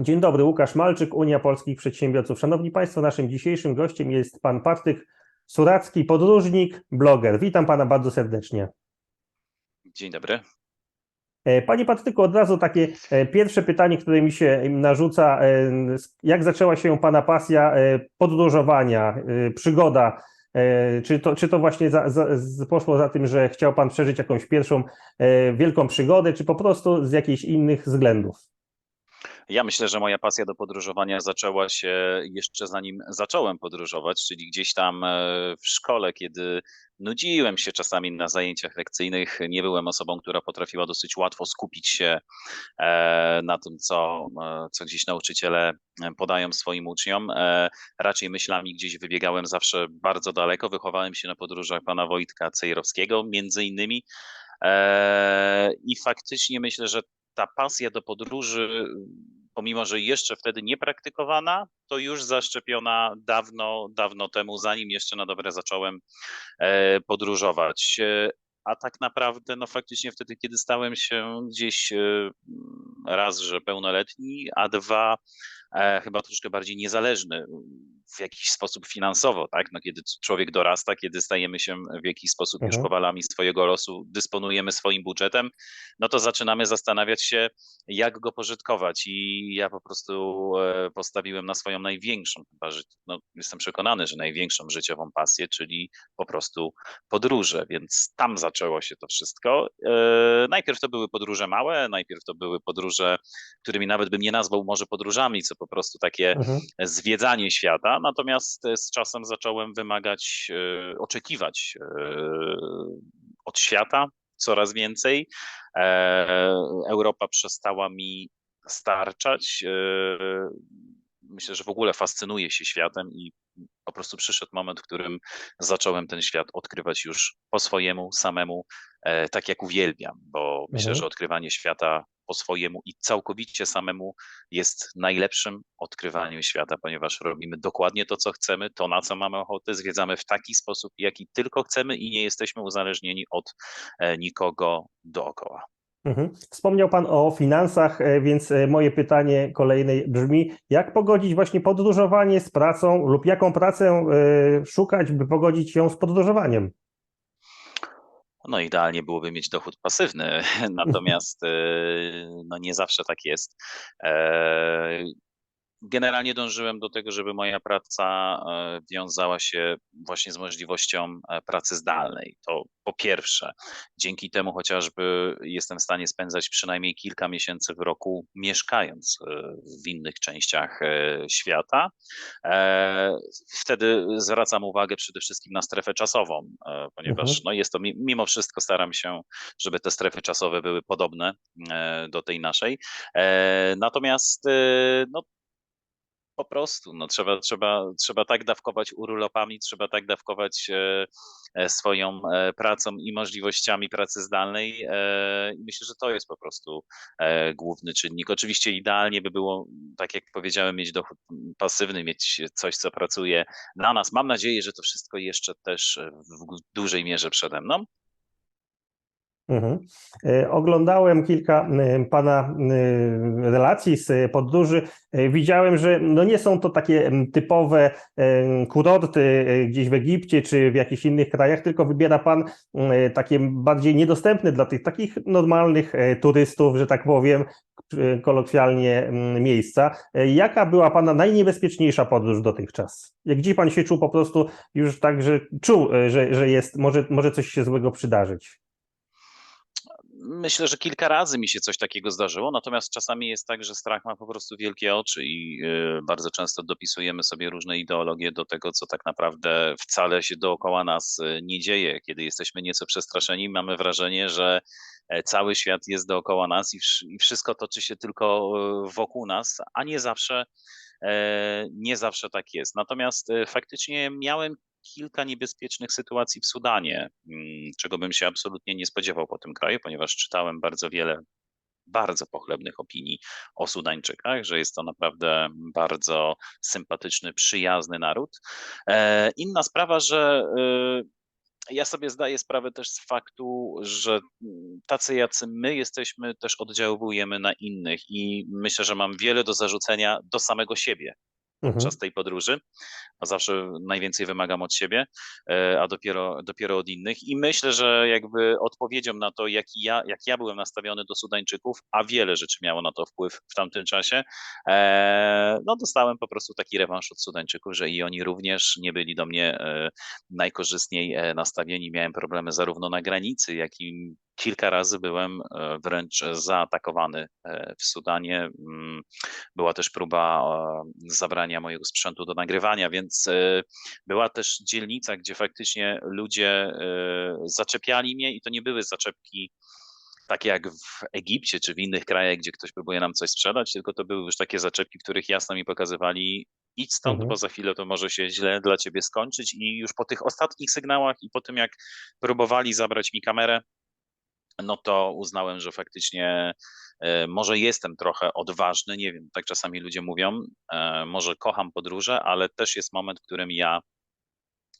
Dzień dobry, Łukasz Malczyk, Unia Polskich Przedsiębiorców. Szanowni Państwo, naszym dzisiejszym gościem jest pan Patryk Suracki, podróżnik, bloger. Witam pana bardzo serdecznie. Dzień dobry. E, Panie Patryku, od razu takie e, pierwsze pytanie, które mi się narzuca. e, Jak zaczęła się pana pasja podróżowania, przygoda? Czy to, czy to właśnie za, za, poszło za tym, że chciał pan przeżyć jakąś pierwszą wielką przygodę, czy po prostu z jakichś innych względów? Ja myślę, że moja pasja do podróżowania zaczęła się jeszcze zanim zacząłem podróżować, czyli gdzieś tam e, w szkole, kiedy nudziłem się czasami na zajęciach lekcyjnych. Nie byłem osobą, która potrafiła dosyć łatwo skupić się e, na tym, co, e, co gdzieś nauczyciele podają swoim uczniom. Raczej myślami gdzieś wybiegałem zawsze bardzo daleko. Wychowałem się na podróżach pana Wojtka Cejrowskiego, między innymi. I faktycznie myślę, że ta pasja do podróży, pomimo że jeszcze wtedy nie praktykowana, to już zaszczepiona dawno, dawno temu, zanim jeszcze na dobre zacząłem e, podróżować. E, A tak naprawdę, no faktycznie wtedy, kiedy stałem się gdzieś e, raz, że pełnoletni, a dwa, chyba troszkę bardziej niezależny w jakiś sposób finansowo, tak? No, kiedy człowiek dorasta, kiedy stajemy się w jakiś sposób już Mhm. kowalami swojego losu, dysponujemy swoim budżetem, no to zaczynamy zastanawiać się, jak go pożytkować. I ja po prostu e, postawiłem na swoją największą, chyba, że no, jestem przekonany, że największą życiową pasję, czyli po prostu podróże, więc tam zaczęło się to wszystko. E, Najpierw to były podróże małe, najpierw to były podróże, którymi nawet bym nie nazwał może podróżami, co po prostu takie Mhm. zwiedzanie świata, natomiast e, z czasem zacząłem wymagać, e, oczekiwać e, od świata coraz więcej. Europa przestała mi starczać. Myślę, że w ogóle fascynuję się światem i po prostu przyszedł moment, w którym zacząłem ten świat odkrywać już po swojemu, samemu, e, tak jak uwielbiam, bo myślę, Mhm. że odkrywanie świata po swojemu i całkowicie samemu jest najlepszym odkrywaniem świata, ponieważ robimy dokładnie to, co chcemy, to na co mamy ochotę, zwiedzamy w taki sposób, jaki tylko chcemy i nie jesteśmy uzależnieni od e, nikogo dookoła. Mhm. Wspomniał Pan o finansach, e, więc e, moje pytanie kolejne brzmi: jak pogodzić właśnie podróżowanie z pracą lub jaką pracę e, szukać, by pogodzić ją z podróżowaniem? No idealnie byłoby mieć dochód pasywny, natomiast no nie zawsze tak jest. Generalnie dążyłem do tego, żeby moja praca e, wiązała się właśnie z możliwością e, pracy zdalnej. To po pierwsze, dzięki temu chociażby jestem w stanie spędzać przynajmniej kilka miesięcy w roku mieszkając e, w innych częściach świata. Wtedy zwracam uwagę przede wszystkim na strefę czasową, ponieważ Mhm. no jest to mi- mimo wszystko staram się, żeby te strefy czasowe były podobne do tej naszej. Natomiast no, po prostu, no trzeba, trzeba, trzeba tak dawkować urlopami, trzeba tak dawkować e, e, swoją e, pracą i możliwościami pracy zdalnej. I myślę, że to jest po prostu główny czynnik. Oczywiście idealnie by było, tak jak powiedziałem, mieć dochód pasywny, mieć coś, co pracuje na nas. Mam nadzieję, że to wszystko jeszcze też w dużej mierze przede mną. Mhm. E, Oglądałem kilka e, Pana e, relacji z podróży. Widziałem, że no nie są to takie typowe kurorty gdzieś w Egipcie czy w jakichś innych krajach, tylko wybiera Pan takie bardziej niedostępne dla tych takich normalnych turystów, że tak powiem, kolokwialnie miejsca. Jaka była Pana najniebezpieczniejsza podróż dotychczas? Gdzie Pan się czuł po prostu już tak, że czuł, że, że jest, może, może coś się złego przydarzyć? Myślę, że kilka razy mi się coś takiego zdarzyło, natomiast czasami jest tak, że strach ma po prostu wielkie oczy i y, bardzo często dopisujemy sobie różne ideologie do tego, co tak naprawdę wcale się dookoła nas y, nie dzieje. Kiedy jesteśmy nieco przestraszeni, mamy wrażenie, że e, cały świat jest dookoła nas i, wsz- i wszystko toczy się tylko y, wokół nas, a nie zawsze, e, nie zawsze tak jest. Natomiast faktycznie miałem kilka niebezpiecznych sytuacji w Sudanie, mm, czego bym się absolutnie nie spodziewał po tym kraju, ponieważ czytałem bardzo wiele bardzo pochlebnych opinii o Sudańczykach, że jest to naprawdę bardzo sympatyczny, przyjazny naród. E, Inna sprawa, że e, ja sobie zdaję sprawę też z faktu, że mm, tacy jacy my jesteśmy, też oddziałujemy na innych i myślę, że mam wiele do zarzucenia do samego siebie. Podczas tej podróży, a zawsze najwięcej wymagam od siebie, e, a dopiero, dopiero od innych. I myślę, że jakby odpowiedzią na to, jak ja, jak ja byłem nastawiony do Sudańczyków, a wiele rzeczy miało na to wpływ w tamtym czasie, e, no dostałem po prostu taki rewanż od Sudańczyków, że i oni również nie byli do mnie e, najkorzystniej nastawieni. Miałem problemy zarówno na granicy, jak i kilka razy byłem e, wręcz zaatakowany e, w Sudanie. Mm, Była też próba e, zabrania mojego sprzętu do nagrywania, więc była też dzielnica, gdzie faktycznie ludzie zaczepiali mnie i to nie były zaczepki takie jak w Egipcie czy w innych krajach, gdzie ktoś próbuje nam coś sprzedać, tylko to były już takie zaczepki, w których jasno mi pokazywali idź stąd, Mhm. bo za chwilę to może się źle dla ciebie skończyć i już po tych ostatnich sygnałach i po tym jak próbowali zabrać mi kamerę, no to uznałem, że faktycznie e, może jestem trochę odważny, nie wiem, tak czasami ludzie mówią, e, może kocham podróże, ale też jest moment, w którym ja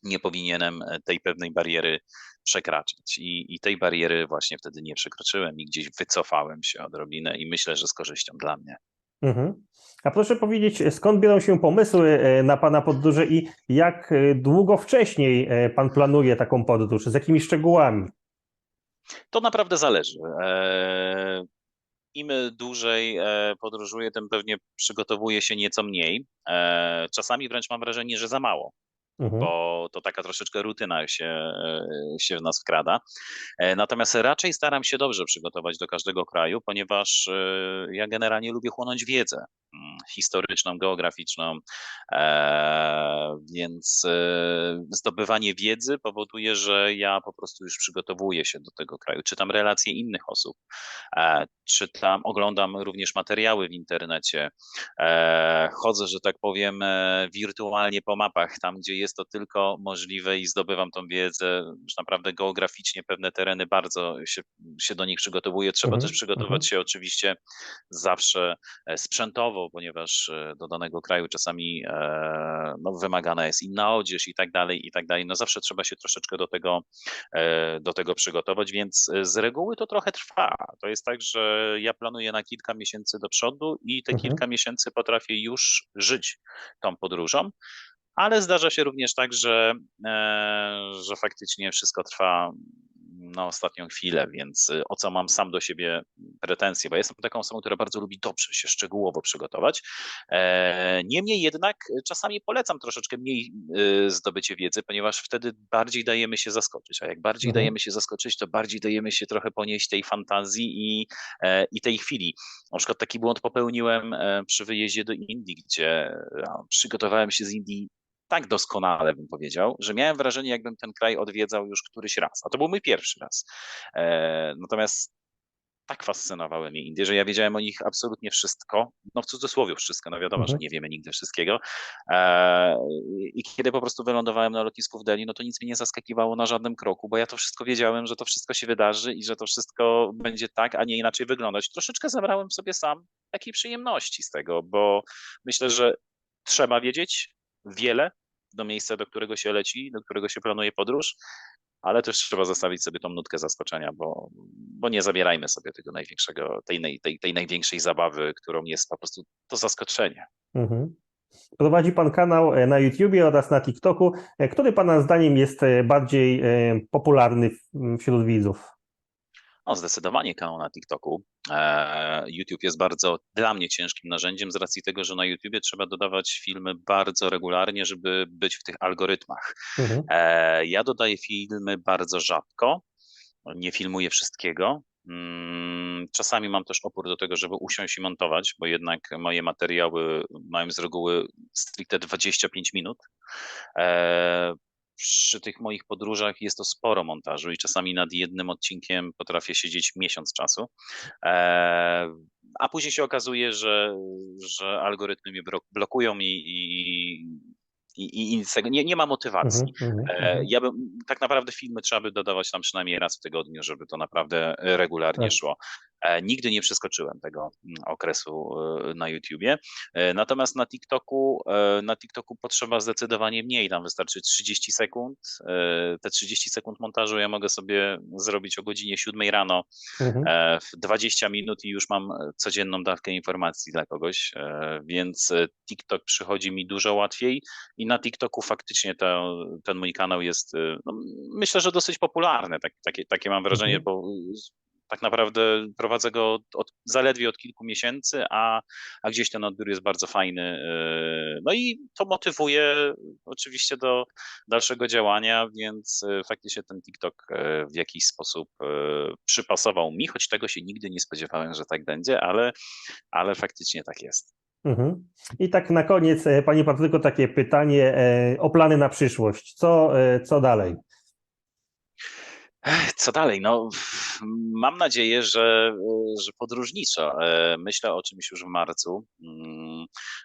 nie powinienem e, tej pewnej bariery przekraczać. I, I tej bariery właśnie wtedy nie przekroczyłem i gdzieś wycofałem się odrobinę i myślę, że z korzyścią dla mnie. Mhm. A proszę powiedzieć, skąd biorą się pomysły na Pana podróże i jak długo wcześniej Pan planuje taką podróż? Z jakimi szczegółami? To naprawdę zależy. E, Im dłużej e, podróżuję, tym pewnie przygotowuję się nieco mniej. E, Czasami wręcz mam wrażenie, że za mało. Mhm. bo to taka troszeczkę rutyna się, e, się w nas wkrada. E, Natomiast raczej staram się dobrze przygotować do każdego kraju, ponieważ e, ja generalnie lubię chłonąć wiedzę mm, historyczną, geograficzną, więc zdobywanie wiedzy powoduje, że ja po prostu już przygotowuję się do tego kraju. Czytam relacje innych osób, czytam, oglądam również materiały w internecie, chodzę, że tak powiem, wirtualnie po mapach, tam gdzie jest to tylko możliwe i zdobywam tą wiedzę, już naprawdę geograficznie pewne tereny bardzo się, się do nich przygotowuję. Trzeba Mhm, też przygotować mhm. się oczywiście zawsze e, sprzętowo, ponieważ e, do danego kraju czasami e, no, wymagana jest inna odzież i tak dalej, i tak dalej. No zawsze trzeba się troszeczkę do tego, do tego przygotować, więc z reguły to trochę trwa. To jest tak, że ja planuję na kilka miesięcy do przodu i te Mhm. kilka miesięcy potrafię już żyć tą podróżą. Ale zdarza się również tak, że, e, że faktycznie wszystko trwa na ostatnią chwilę, więc y, o co mam sam do siebie pretensje, bo jestem taką osobą, która bardzo lubi dobrze się szczegółowo przygotować. E, Niemniej jednak czasami polecam troszeczkę mniej y, zdobycie wiedzy, ponieważ wtedy bardziej dajemy się zaskoczyć, a jak bardziej Mhm. dajemy się zaskoczyć, to bardziej dajemy się trochę ponieść tej fantazji i, e, i tej chwili. Na przykład taki błąd popełniłem przy wyjeździe do Indii, gdzie przygotowałem się z Indii tak doskonale, bym powiedział, że miałem wrażenie, jakbym ten kraj odwiedzał już któryś raz. A to był mój pierwszy raz. E, natomiast tak fascynowały mnie Indie, że ja wiedziałem o nich absolutnie wszystko. No w cudzysłowie wszystko, no wiadomo, że Mhm. nie wiemy nigdy wszystkiego. E, I kiedy po prostu wylądowałem na lotnisku w Delhi, no to nic mnie nie zaskakiwało na żadnym kroku, bo ja to wszystko wiedziałem, że to wszystko się wydarzy i że to wszystko będzie tak, a nie inaczej wyglądać. Troszeczkę zabrałem sobie sam takiej przyjemności z tego, bo myślę, że trzeba wiedzieć wiele do miejsca, do którego się leci, do którego się planuje podróż, ale też trzeba zostawić sobie tą nutkę zaskoczenia, bo, bo nie zabierajmy sobie tego największego, tej, tej, tej największej zabawy, którą jest po prostu to zaskoczenie. Mhm. Prowadzi Pan kanał e, na YouTubie oraz na TikToku. E, Który Pana zdaniem jest e, bardziej popularny wśród widzów? No, zdecydowanie kanał na TikToku. E, YouTube jest bardzo dla mnie ciężkim narzędziem z racji tego, że na YouTubie trzeba dodawać filmy bardzo regularnie, żeby być w tych algorytmach. Mhm. E, Ja dodaję filmy bardzo rzadko, nie filmuję wszystkiego. Mm, Czasami mam też opór do tego, żeby usiąść i montować, bo jednak moje materiały mają z reguły stricte 25 minut. Przy tych moich podróżach jest to sporo montażu i czasami nad jednym odcinkiem potrafię siedzieć miesiąc czasu. E, A później się okazuje, że, że algorytmy mnie blokują i, i, i, i tego nie, nie ma motywacji. Mhm. Mhm. E, Mhm. Ja bym, tak naprawdę filmy trzeba by dodawać tam przynajmniej raz w tygodniu, żeby to naprawdę regularnie Tak. szło. E, Nigdy nie przeskoczyłem tego mm, okresu e, na YouTubie. E, Natomiast na TikToku, na TikToku potrzeba zdecydowanie mniej. Tam wystarczy 30 sekund. Te 30 sekund montażu ja mogę sobie zrobić o godzinie 7 rano Mhm. w 20 minut i już mam codzienną dawkę informacji dla kogoś, więc TikTok przychodzi mi dużo łatwiej i na TikToku faktycznie to, ten mój kanał jest, no, myślę, że dosyć popularny, tak, takie, takie mam wrażenie, Mhm. bo tak naprawdę prowadzę go od, zaledwie od kilku miesięcy, a, a gdzieś ten odbiór jest bardzo fajny. e, No i to motywuje oczywiście do dalszego działania, więc e, faktycznie ten TikTok e, w jakiś sposób e, przypasował mi, choć tego się nigdy nie spodziewałem, że tak będzie, ale, ale faktycznie tak jest. Mhm. I tak na koniec, e, Panie Patryku, takie pytanie e, o plany na przyszłość. Co, e, co dalej? Co dalej? No, mam nadzieję, że, że podróżniczo. E, Myślę o czymś już w marcu.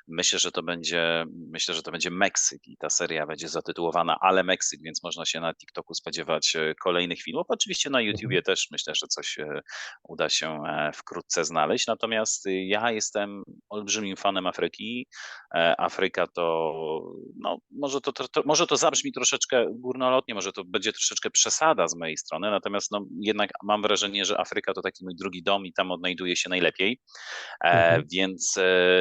Myślę, że to będzie, myślę, że to będzie Meksyk i ta seria będzie zatytułowana Ale Meksyk, więc można się na TikToku spodziewać e, kolejnych filmów. Oczywiście na YouTubie też myślę, że coś e, uda się e, wkrótce znaleźć. Natomiast ja jestem olbrzymim fanem Afryki. Afryka to, no, może to, to, to, może to zabrzmi troszeczkę górnolotnie, może to będzie troszeczkę przesada z mojej strony, natomiast no, jednak mam wrażenie, że Afryka to taki mój drugi dom i tam odnajduję się najlepiej. Mhm. Więc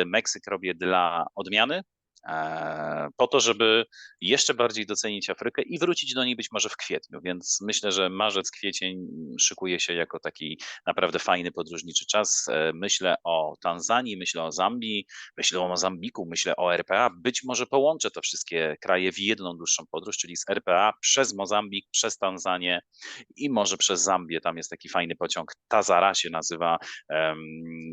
Meksyk robię dla odmiany. E, Po to, żeby jeszcze bardziej docenić Afrykę i wrócić do niej być może w kwietniu. Więc myślę, że marzec, kwiecień szykuje się jako taki naprawdę fajny podróżniczy czas. E, Myślę o Tanzanii, myślę o Zambii, myślę o Mozambiku, myślę o RPA. Być może połączę te wszystkie kraje w jedną dłuższą podróż, czyli z RPA przez Mozambik, przez Tanzanię i może przez Zambię. Tam jest taki fajny pociąg, Tazara się nazywa,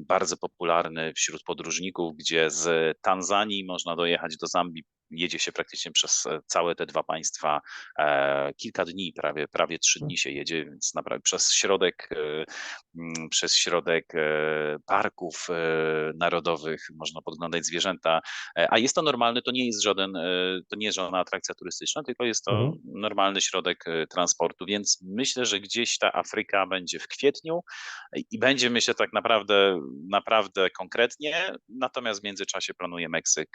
bardzo popularny wśród podróżników, gdzie z Tanzanii można dojechać do Zambii. Jedzie się praktycznie przez e, całe te dwa państwa e, kilka dni, prawie, prawie trzy dni się jedzie, więc naprawdę przez środek, e, mm, przez środek parków narodowych można podglądać zwierzęta, a jest to normalny, to nie jest żaden, to nie jest żadna atrakcja turystyczna, tylko jest to Mhm. normalny środek transportu, więc myślę, że gdzieś ta Afryka będzie w kwietniu i- i będzie myślę tak naprawdę, naprawdę konkretnie, natomiast w międzyczasie planuję Meksyk,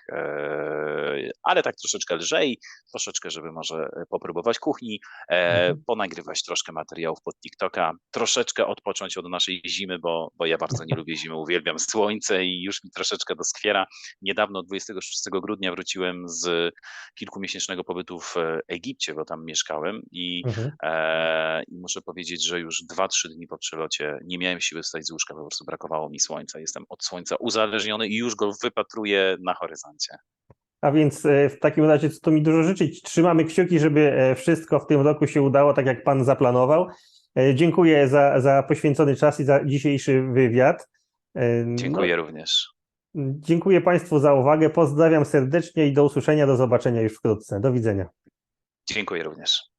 ale tak troszeczkę lżej, troszeczkę, żeby może popróbować kuchni, e, Mhm. ponagrywać troszkę materiałów pod TikToka, troszeczkę odpocząć od naszej zimy, bo, bo ja bardzo nie lubię zimy, uwielbiam słońce i już mi troszeczkę doskwiera. Niedawno, 26 grudnia, wróciłem z kilkumiesięcznego pobytu w e, Egipcie, bo tam mieszkałem i, Mhm. e, i muszę powiedzieć, że już 2-3 dni po przylocie nie miałem siły wstać z łóżka, po prostu brakowało mi słońca. Jestem od słońca uzależniony i już go wypatruję na horyzoncie. A więc e, w takim razie, co tu mi dużo życzyć. Trzymamy kciuki, żeby e, wszystko w tym roku się udało, tak jak Pan zaplanował. E, Dziękuję za, za poświęcony czas i za dzisiejszy wywiad. No, Dziękuję również. dziękuję Państwu za uwagę. Pozdrawiam serdecznie i do usłyszenia, do zobaczenia już wkrótce. Do widzenia. Dziękuję również.